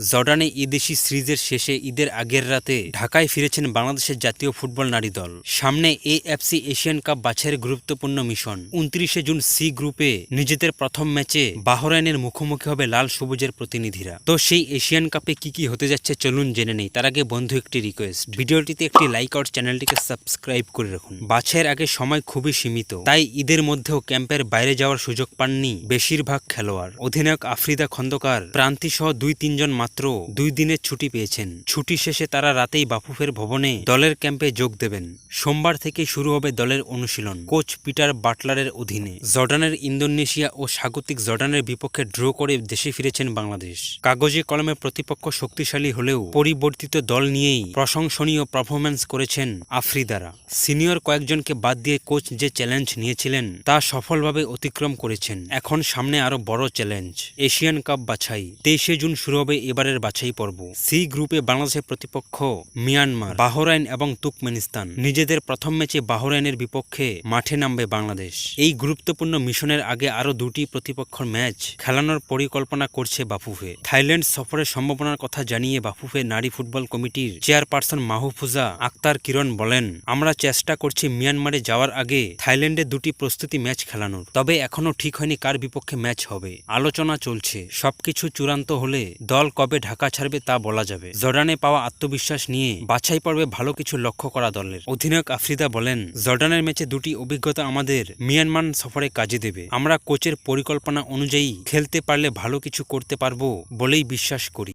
জর্ডানে ঈদেশি সিরিজের শেষে ঈদের আগের রাতে ঢাকায় ফিরেছেন বাংলাদেশের জাতীয় ফুটবল নারী দল। সামনে এএফসি এশিয়ান কাপ বাছাইয়ের গুরুত্বপূর্ণ মিশন। উনত্রিশে জুন সি গ্রুপে নিজেদের প্রথম ম্যাচে বাহরাইনের মুখোমুখি হবে লাল সবুজের প্রতিনিধিরা। তো সেই এশিয়ান কাপে কি কি হতে যাচ্ছে চলুন জেনে নেই, তার আগে বন্ধু একটি রিকোয়েস্ট ভিডিওটিতে একটি লাইক আর চ্যানেলটিকে সাবস্ক্রাইব করে রাখুন। বাছাইয়ের আগে সময় খুবই সীমিত, তাই ঈদের মধ্যেও ক্যাম্পের বাইরে যাওয়ার সুযোগ পাননি বেশিরভাগ খেলোয়াড়। অধিনায়ক আফ্রিদা খন্দকার প্রান্তি সহ দুই তিনজন মাত্র দুই দিনের ছুটি পেয়েছেন। ছুটি শেষে তারা রাতেই বাফুফের ভবনে দলের ক্যাম্পে যোগ দেবেন। সোমবার থেকে শুরু হবে দলের অনুশীলন, কোচ পিটার বাটলারের অধীনে। জর্ডানের ইন্দোনেশিয়া ও স্বাগতিক জর্ডানের বিপক্ষে ড্র করে দেশে ফিরেছেন বাংলাদেশ। কাগজে কলমে প্রতিপক্ষ শক্তিশালী হলেও পরিবর্তিত দল নিয়েই প্রশংসনীয় পারফরম্যান্স করেছেন আফ্রিদারা। সিনিয়র কয়েকজনকে বাদ দিয়ে কোচ যে চ্যালেঞ্জ নিয়েছিলেন, তা সফলভাবে অতিক্রম করেছেন। এখন সামনে আরও বড় চ্যালেঞ্জ, এশিয়ান কাপ বাছাই। তেইশে জুন শুরু হবে এবারের বাছাই পর্ব। সি গ্রুপে বাংলাদেশের প্রতিপক্ষ মিয়ানমার, বাহরাইন এবং তুর্কমেনিস্তান। নিজেদের প্রথম ম্যাচে বাহরাইনের বিপক্ষে মাঠে নামবে বাংলাদেশ। এই গুরুত্বপূর্ণ মিশনের আগে আরও দুটি প্রতিপক্ষর ম্যাচ খেলানোর পরিকল্পনা করছে বাফুফে। থাইল্যান্ড সফরের সম্ভাবনার কথা জানিয়ে বাফুফে নারী ফুটবল কমিটির চেয়ারপারসন মাহফুজা আক্তার কিরণ বলেন, আমরা চেষ্টা করছি মিয়ানমারে যাওয়ার আগে থাইল্যান্ডে দুটি প্রস্তুতি ম্যাচ খেলানোর। তবে এখনও ঠিক হয়নি কার বিপক্ষে ম্যাচ হবে। আলোচনা চলছে। সবকিছু চূড়ান্ত হলে দল কবে ঢাকা ছাড়বে তা বলা যাবে। জর্ডানে পাওয়া আত্মবিশ্বাস নিয়ে বাছাই পর্বে ভালো কিছু লক্ষ্য করা দলের। অধিনায়ক আফ্রিদা বলেন, জর্ডানের ম্যাচে দুটি অভিজ্ঞতা আমাদের মিয়ানমার সফরে কাজে দেবে। আমরা কোচের পরিকল্পনা অনুযায়ী খেলতে পারলে ভালো কিছু করতে পারব বলেই বিশ্বাস করি।